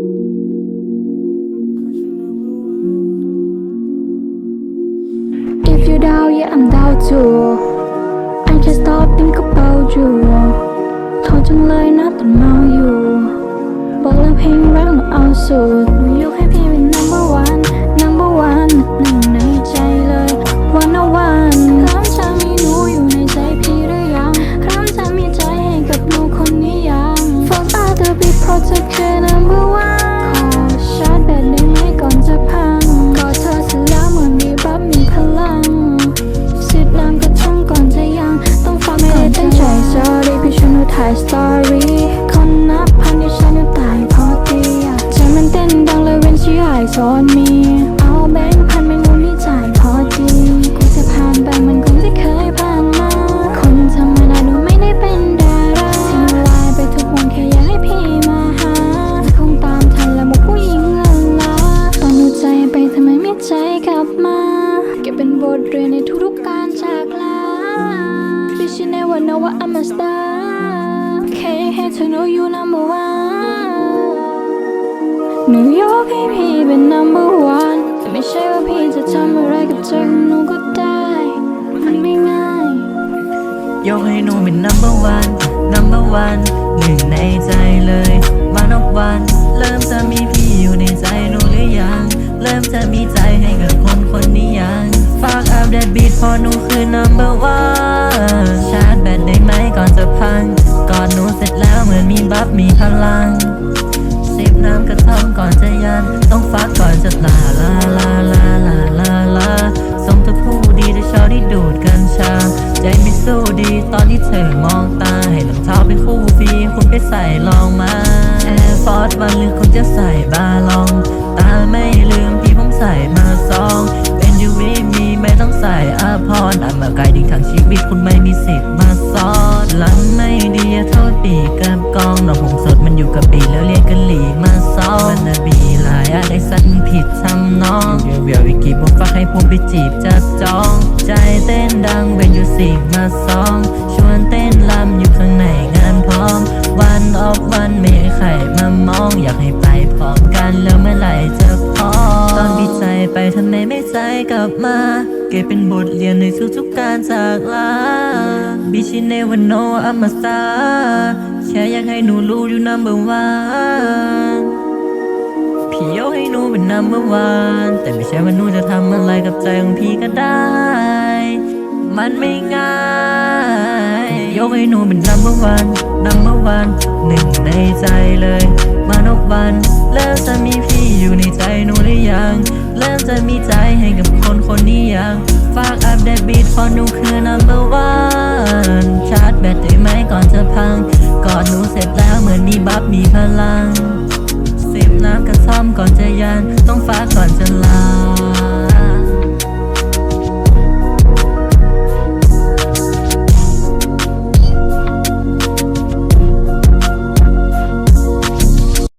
If you doubt, yeah, I'm doubt too. I can't stop thinking about you. Told you like not to know you. But I'm hanging around the outside. You have been number one. ช่วยหนูถ่คนนับพันที่ฉันตายพราะตีใจมันเต้นดังเลยเว้นชื่อไอซอนมีเอาแบงค์พันไม่รู้นี่จ่ายพอดีกูจะผ่านไปมันคงจะเคยผ่านมา คนธรรมดาดูไม่ได้เป็นดาราทิ้งลน์ไปทุกวันแค่อยากให้พี่มาหาคงตามทันล้วบอกผู้หญิงละลาตอนดูใจไปทำไมไม่ใจกลับมาเก็บเป็นบทเรียนในทุกๆการจากลา Bitch you never know what I'm a star to know you number one หนูยกให้พี่เป็น number one แต่ไม่ใช่ว่าพี่จะทำอะไรกับใจของหนูก็ได้ มันไม่ง่าย ยกให้หนูเป็น number one number one หนึ่งในใจเลย วันออกวัน เริ่มจะมีพี่อยู่ในใจหนูหรือยัง เริ่มจะมีใจให้กับคนคนนี้ยัง ฝากอัปเดตบีทพอหนูคือ number one ชาร์จแบตได้ไหมก่อนจะพัง บับมีพลังสิบน้ำกระท่อมก่อนจะยัน ต้องฟักก่อนจะลาลาลาลาลาลาลาส่งเธอผู้ดีแต่ชอที่ดูดกัญชา ใจไม่สู้ดีตอนที่เธอมองตา ให้รองเท้าเป็นคู่ฟีคุณไปใส่ลองมาแอร์ฟอร์ดวันหรือคุณจะใส่บาลอง คุณไม่มีสิทธิ์มาซอนหลังไม่ดีอย่าโทษปีกับกองดอกผมสดมันอยู่กับปีแล้วเรียกกันหลีมาซอนมันน่ะบีหลายอะได้สัตว์ผิดทำน้องเวียวเวียววิกิบอกฝากให้ผมไปจีบจับจอง ใจเต้นดังเป็นอยู่สิมาซองชวนเต้นลำอยู่ข้างในงานพร้อม วันออฟวันไม่ให้ใครมามองอยากให้ไปพร้อมกันแล้วเมื่อไหร่จะพอตอนพี่ใจไปทำไมไม่ใจกลับมา เก็บเป็นบทเรียนในทุกๆการจากลาบิชิเนวันโนอัมมาสตาแค่อยากให้หนูรู้อยู่ number one พี่ยกให้หนูเป็น number one แต่ไม่ใช่ว่าหนูจะทำอะไรกับใจของพี่ก็ได้ มันไม่ง่ายยกให้หนูเป็น number one number one หนึ่งในใจเลย มานกวันเริ่มจะมีพี่อยู่ในใจหนูหรือยัง เริ่มจะมีใจให้กับคนคนนี้ยังฝากอัปเดตบีทพอหนูคือ number one ชาร์จแบตได้ไหมก่อนจะพังกอดหนูเสร็จแล้วเหมือนมีบัฟมีพลังสิบน้ำกระท่อมก่อนจะ